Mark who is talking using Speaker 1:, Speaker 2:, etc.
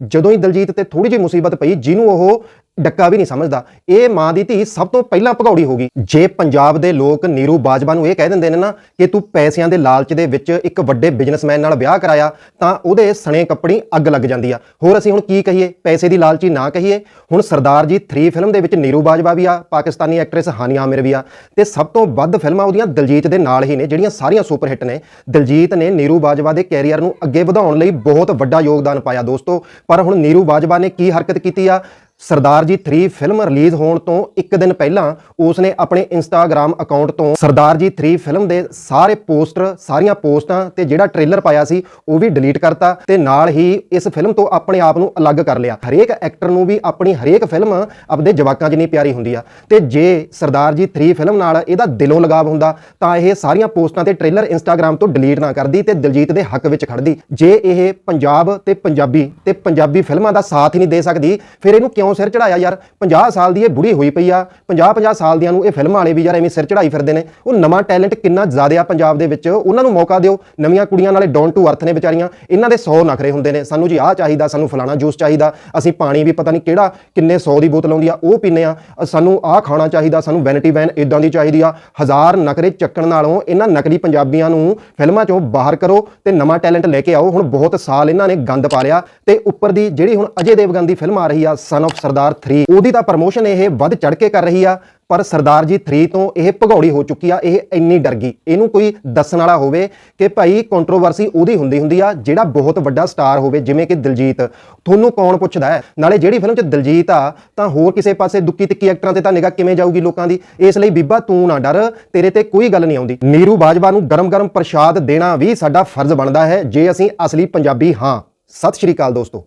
Speaker 1: ਜਦੋਂ ਹੀ ਦਲਜੀਤ ਤੇ ਥੋੜੀ ਜਿਹੀ ਮੁਸੀਬਤ ਪਈ ਜਿਹਨੂੰ ਉਹ ਡੱਕਾ ਵੀ ਨਹੀਂ ਸਮਝਦਾ। ਇਹ ਮਾਂ ਦੀ ਧੀ ਸਭ ਤੋਂ ਪਹਿਲਾਂ ਭਗੌੜੀ ਹੋ ਗਈ। ਜੇ ਪੰਜਾਬ ਦੇ ਲੋਕ ਨੀਰੂ ਬਾਜਵਾ ਨੂੰ ਇਹ ਕਹਿ ਦਿੰਦੇ ਨੇ ਨਾ ਕਿ ਤੂੰ ਪੈਸਿਆਂ ਦੇ ਲਾਲਚ ਦੇ ਵਿੱਚ ਇੱਕ ਵੱਡੇ ਬਿਜ਼ਨਸਮੈਨ ਨਾਲ ਵਿਆਹ ਕਰਾਇਆ, ਤਾਂ ਉਹਦੇ ਸਣੇ ਕੱਪੜੀ ਅੱਗ ਲੱਗ ਜਾਂਦੀ ਆ। ਹੋਰ ਅਸੀਂ ਹੁਣ ਕੀ ਕਹੀਏ? ਪੈਸੇ ਦੀ ਲਾਲਚੀ ਨਾ ਕਹੀਏ। ਹੁਣ ਸਰਦਾਰ ਜੀ 3 ਫਿਲਮ ਦੇ ਵਿੱਚ ਨੀਰੂ ਬਾਜਵਾ ਵੀ ਆ, ਪਾਕਿਸਤਾਨੀ ਐਕਟਰੈਸ ਹਾਨੀਆ ਆਮਿਰ ਵੀ ਆ। ਤੇ ਸਭ ਤੋਂ ਵੱਧ ਫਿਲਮਾਂ ਉਹਦੀਆਂ ਦਲਜੀਤ ਦੇ ਨਾਲ ਹੀ ਨੇ, ਜਿਹੜੀਆਂ ਸਾਰੀਆਂ ਸੁਪਰ ਹਿੱਟ ਨੇ। ਦਲਜੀਤ ਨੇ ਨੀਰੂ ਬਾਜਵਾ ਦੇ ਕੈਰੀਅਰ ਨੂੰ ਅੱਗੇ ਵਧਾਉਣ ਲਈ ਬਹੁਤ ਵੱਡਾ ਯੋਗਦਾਨ ਪਾਇਆ ਦੋਸਤੋ। ਪਰ ਹੁਣ ਨੀਰੂ ਬਾਜਵਾ ਨੇ ਕੀ ਹਰਕਤ ਕੀਤੀ ਆ? ਸਰਦਾਰ ਜੀ 3 ਫਿਲਮ ਰਿਲੀਜ਼ ਹੋਣ ਤੋਂ ਇੱਕ ਦਿਨ ਪਹਿਲਾਂ ਉਸ ਨੇ ਆਪਣੇ ਇੰਸਟਾਗ੍ਰam ਅਕਾਊਂਟ ਤੋਂ ਸਰਦਾਰ ਜੀ 3 ਫਿਲਮ ਦੇ ਸਾਰੇ ਪੋਸਟਰ, ਸਾਰੀਆਂ ਪੋਸਟਾਂ ਤੇ ਜਿਹੜਾ ਟ੍ਰੇਲਰ ਪਾਇਆ ਸੀ, ਉਹ ਵੀ ਡਿਲੀਟ ਕਰਤਾ ਤੇ ਨਾਲ ਹੀ ਇਸ ਫਿਲਮ ਤੋਂ ਆਪਣੇ ਆਪ ਨੂੰ ਅਲੱਗ ਕਰ ਲਿਆ। ਹਰੇਕ ਐਕਟਰ ਨੂੰ ਵੀ ਆਪਣੀ ਹਰੇਕ ਫਿਲਮ ਆਪਦੇ ਜਵਾਕਾਂ ਜਿੰਨੀ ਪਿਆਰੀ ਹੁੰਦੀ ਆ। ਤੇ ਜੇ ਸਰਦਾਰ ਜੀ 3 ਫਿਲਮ ਨਾਲ ਇਹਦਾ ਦਿਲੋਂ ਲਗਾਵ ਹੁੰਦਾ, ਤਾਂ ਇਹ ਸਾਰੀਆਂ ਪੋਸਟਾਂ ਤੇ ਟ੍ਰੇਲਰ ਇੰਸਟਾਗ੍ਰam ਤੋਂ ਡਿਲੀਟ ਨਾ ਕਰਦੀ ਤੇ ਦਿਲਜੀਤ ਦੇ ਹੱਕ ਵਿੱਚ ਖੜਦੀ ਜੇ ਇਹ ਪੰਜਾਬ ਤੇ ਪੰਜਾਬੀ ਤੇ ਪੰਜਾਬੀ ਫਿਲਮਾਂ ਦਾ ਸਾਥ ਹੀ ਨਹੀਂ ਦੇ ਸਕਦੀ, ਫਿਰ ਇਹਨੂੰ ਕਿਉਂ ਸਿਰ ਚੜਾਇਆ ਯਾਰ? 50 ਸਾਲ ਦੀ ਇਹ ਬੁੜੀ ਹੋਈ ਪਈ ਆ। 50 50 ਸਾਲ ਦੀਆਂ ਨੂੰ ਇਹ ਫਿਲਮਾਂ ਵਾਲੇ ਵੀ ਯਾਰ ਐਵੇਂ ਸਿਰ ਚੜਾਈ ਫਿਰਦੇ ਨੇ। ਉਹ ਨਵਾਂ ਟੈਲੈਂਟ ਕਿੰਨਾ ਜ਼ਿਆਦਾ ਆ ਪੰਜਾਬ ਦੇ ਵਿੱਚ। ਉਹਨਾਂ ਨੂੰ ਮੌਕਾ ਦਿਓ। ਨਵੀਆਂ ਕੁੜੀਆਂ ਨਾਲੇ ਡਾਊਨ ਟੂ ਅਰਥ ਨੇ ਵਿਚਾਰੀਆਂ। ਇਹਨਾਂ ਦੇ 100 ਨਖਰੇ ਹੁੰਦੇ ਨੇ। ਸਾਨੂੰ ਜੀ ਆਹ ਚਾਹੀਦਾ, ਸਾਨੂੰ ਫਲਾਣਾ ਜੂਸ ਚਾਹੀਦਾ। ਅਸੀਂ ਪਾਣੀ ਵੀ ਪਤਾ ਨਹੀਂ ਕਿਹੜਾ, ਕਿੰਨੇ 100 ਦੀ ਬੋਤਲ ਆਉਂਦੀ ਆ, ਉਹ ਪੀਨੇ ਆ। ਸਾਨੂੰ ਆਹ ਖਾਣਾ ਚਾਹੀਦਾ, ਸਾਨੂੰ ਵੈਨਿਟੀ ਵੈਨ ਇਦਾਂ ਦੀ ਚਾਹੀਦੀ ਆ। ਹਜ਼ਾਰ ਨਖਰੇ ਚੱਕਣ ਨਾਲੋਂ ਇਹਨਾਂ ਨਕਲੀ ਪੰਜਾਬੀਆਂ ਨੂੰ ਫਿਲਮਾਂ ਚੋਂ ਬਾਹਰ ਕਰੋ ਤੇ ਨਵਾਂ ਟੈਲੈਂਟ ਲੈ ਕੇ ਆਓ। ਹੁਣ ਬਹੁਤ ਸਾਲ ਇਹਨਾਂ ਨੇ ਗੰਦ ਪਾ ਲਿਆ ਤੇ ਉੱਪਰ ਦੀ ਜਿਹੜੀ ਹੁਣ ਅਜੇ ਦੇਵਗਨ ਦੀ ਫਿਲਮ ਆ ਰਹੀ ਆ ਸਨ of ਸਰਦਾਰ 3 ਉਹਦੀ ਤਾਂ ਪ੍ਰਮੋਸ਼ਨ ਇਹ ਵੱਧ ਚੜ ਕੇ ਕਰ ਰਹੀ ਆ, ਪਰ ਸਰਦਾਰ ਜੀ 3 ਤੋਂ ਇਹ ਭਗੌੜੀ ਹੋ ਚੁੱਕੀ ਆ, ਇਹ ਇੰਨੀ ਡਰ ਗਈ। ਇਹਨੂੰ ਕੋਈ ਦੱਸਣ ਵਾਲਾ ਹੋਵੇ ਕਿ ਭਾਈ ਕੰਟਰੋਵਰਸੀ ਉਹਦੀ ਹੁੰਦੀ ਹੁੰਦੀ ਆ, ਜਿਹੜਾ ਬਹੁਤ ਵੱਡਾ ਸਟਾਰ ਹੋਵੇ, ਜਿਵੇਂ ਕਿ ਦਿਲਜੀਤ। ਤੁਹਾਨੂੰ ਕੌਣ ਪੁੱਛਦਾ ਹੈ? ਨਾਲੇ ਜਿਹੜੀ ਫਿਲਮ 'ਚ ਦਿਲਜੀਤ ਆ, ਤਾਂ ਹੋਰ ਕਿਸੇ ਪਾਸੇ ਦੁੱਕੀ ਤਿੱਕੀ ਐਕਟਰਾਂ ਤੇ ਤਾਂ ਨਿਗਾਹ ਕਿਵੇਂ ਜਾਊਗੀ ਲੋਕਾਂ ਦੀ? ਇਸ ਲਈ ਬੀਬਾ ਤੂੰ ਨਾ ਡਰ, ਤੇਰੇ ਤੇ ਕੋਈ ਗੱਲ ਨਹੀਂ ਆਉਂਦੀ। ਨੀਰੂ ਬਾਜਵਾ ਨੂੰ ਗਰਮ-ਗਰਮ ਪ੍ਰਸ਼ਾਦ ਦੇਣਾ ਵੀ ਸਾਡਾ ਫਰਜ਼ ਬਣਦਾ ਹੈ, ਜੇ ਅਸੀਂ ਅਸਲੀ ਪੰਜਾਬੀ ਹਾਂ। ਸਤਿ ਸ਼੍ਰੀ ਅਕਾਲ ਦੋਸਤੋ।